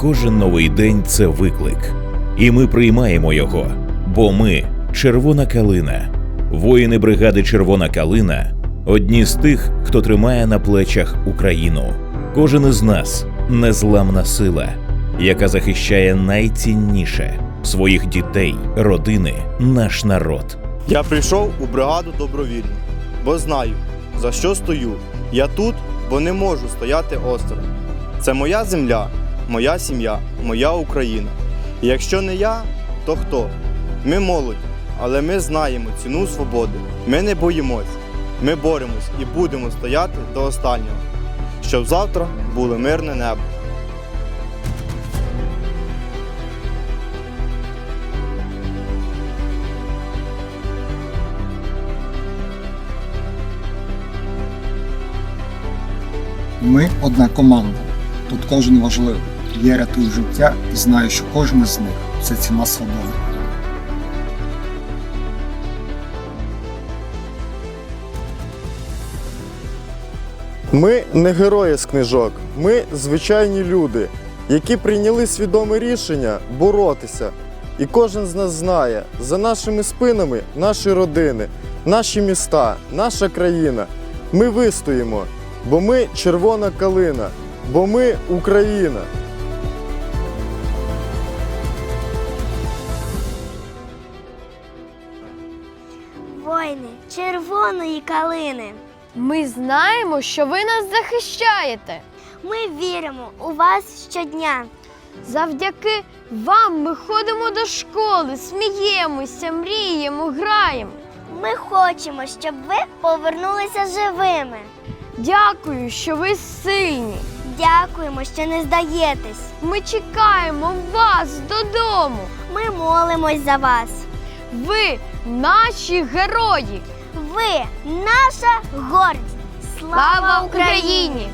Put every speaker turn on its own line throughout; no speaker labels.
кожен новий день це виклик. І ми приймаємо його, бо ми Червона калина. Воїни бригади Червона калина одні з тих, хто тримає на плечах Україну. Кожен із нас незламна сила, яка захищає найцінніше своїх дітей, родини, наш народ.
Я прийшов у бригаду добровільно, бо знаю, за що стою. Я тут, бо не можу стояти осторонь. Це моя земля, моя сім'я, моя Україна. І якщо не я, то хто? Ми молодь, але ми знаємо ціну свободи. Ми не боїмось. Ми боремось і будемо стояти до останнього, щоб завтра було мирне небо.
Ми одна команда. Тут кожен важливий. Я рятую життя і знаю, що кожен з них це ціна свободи.
Ми не герої з книжок, ми звичайні люди, які прийняли свідоме рішення боротися. І кожен з нас знає, за нашими спинами наші родини, наші міста, наша країна. Ми вистоїмо, бо ми червона калина, бо ми Україна.
Воїни червоної калини.
Ми знаємо, що ви нас захищаєте.
Ми віримо у вас щодня.
Завдяки вам ми ходимо до школи, сміємося, мріємо, граємо.
Ми хочемо, щоб ви повернулися живими.
Дякую, що ви сильні.
Дякуємо, що не здаєтесь.
Ми чекаємо вас додому.
Ми молимось за вас.
Ви наші герої.
Ви наша гордість.
Слава Україні!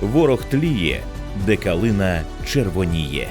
Ворог тліє, де калина червоніє.